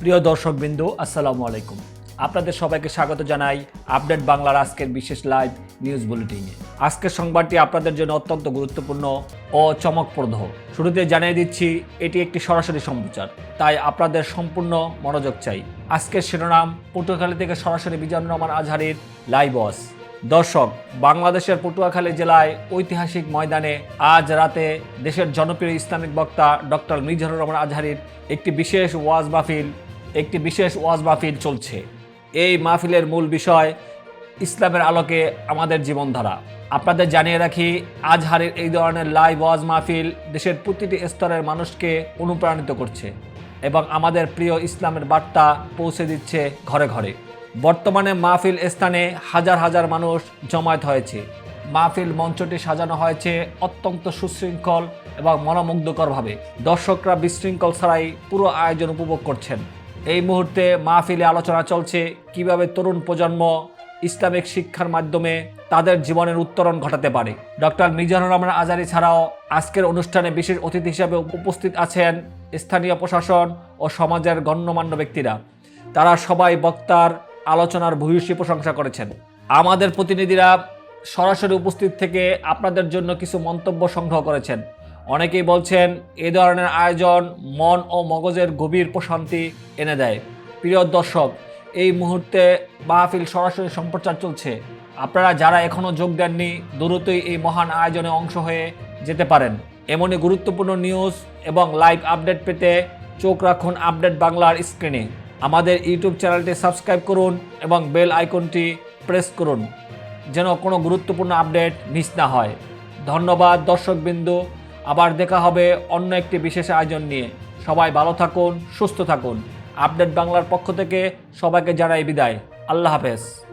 প্রিয় দর্শকবৃন্দু, আসসালামু আলাইকুম। আপনাদের সবাইকে স্বাগত জানাই আপডেট বাংলার আজকের বিশেষ লাইভ নিউজ বুলেটিনে। আজকের সংবাদটি আপনাদের জন্য অত্যন্ত গুরুত্বপূর্ণ ও চমকপ্রদ। শুরুতে জানিয়ে দিচ্ছি, এটি একটি সরাসরি সম্প্রচার, তাই আপনাদের সম্পূর্ণ মনোযোগ চাই। আজকের শিরোনাম, পটুয়াখালী থেকে সরাসরি বিজানুর রহমান আজহারির লাইভ ওয়াস দর্শক, বাংলাদেশের পটুয়াখালী জেলায় ঐতিহাসিক ময়দানে আজ রাতে দেশের জনপ্রিয় ইসলামিক বক্তা ডক্টর মিজানুর রহমান আজহারির একটি বিশেষ ওয়াজ মাহফিল একটি বিশেষ ওয়াজ মাহফিল চলছে। এই মাহফিলের মূল বিষয় ইসলামের আলোকে আমাদের জীবনধারা। আপনাদের জানিয়ে রাখি, আজহারের এই ধরনের লাইভ ওয়াজ মাহফিল দেশের প্রতিটি স্তরের মানুষকে অনুপ্রাণিত করছে এবং আমাদের প্রিয় ইসলামের বার্তা পৌঁছে দিচ্ছে ঘরে ঘরে। বর্তমানে মাহফিল স্থানে হাজার হাজার মানুষ জমায়েত হয়েছে। মাহফিল মঞ্চটি সাজানো হয়েছে অত্যন্ত সুশৃঙ্খল এবং মনোমুগ্ধকরভাবে। দর্শকরা বিশৃঙ্খল ছাড়াই পুরো আয়োজন উপভোগ করছেন। এই মুহূর্তে মাহফিলে আলোচনা চলছে, কীভাবে তরুণ প্রজন্ম ইসলামিক শিক্ষার মাধ্যমে তাদের জীবনের উত্তরণ ঘটাতে পারে। ডক্টর মিজানুর রহমান আজারি ছাড়াও আজকের অনুষ্ঠানে বিশেষ অতিথি হিসেবে উপস্থিত আছেন স্থানীয় প্রশাসন ও সমাজের গণ্যমান্য ব্যক্তিরা। তারা সবাই বক্তার আলোচনার ভূয়সী প্রশংসা করেছেন। আমাদের প্রতিনিধিরা সরাসরি উপস্থিত থেকে আপনাদের জন্য কিছু মন্তব্য সংগ্রহ করেছেন। অনেকেই বলছেন এ ধরনের আয়োজন মন ও মগজের গভীর প্রশান্তি এনে দেয়। প্রিয় দর্শক, এই মুহূর্তে মাহফিল সরাসরি সম্প্রচার চলছে। আপনারা যারা এখনও যোগ দেননি, দ্রুতই এই মহান আয়োজনে অংশ হয়ে যেতে পারেন। এমনই গুরুত্বপূর্ণ নিউজ এবং লাইভ আপডেট পেতে চোখ রাখুন আপডেট বাংলার স্ক্রিনে। আমাদের ইউটিউব চ্যানেলটি সাবস্ক্রাইব করুন এবং বেল আইকনটি প্রেস করুন, যেন কোনো গুরুত্বপূর্ণ আপডেট মিস না হয়। ধন্যবাদ দর্শকবিন্দু। আবার দেখা হবে অন্য একটি বিশেষ আয়োজন নিয়ে। সবাই ভালো থাকুন, সুস্থ থাকুন। আপডেট বাংলার পক্ষ থেকে সবাইকে জানাই বিদায়। আল্লাহ হাফেজ।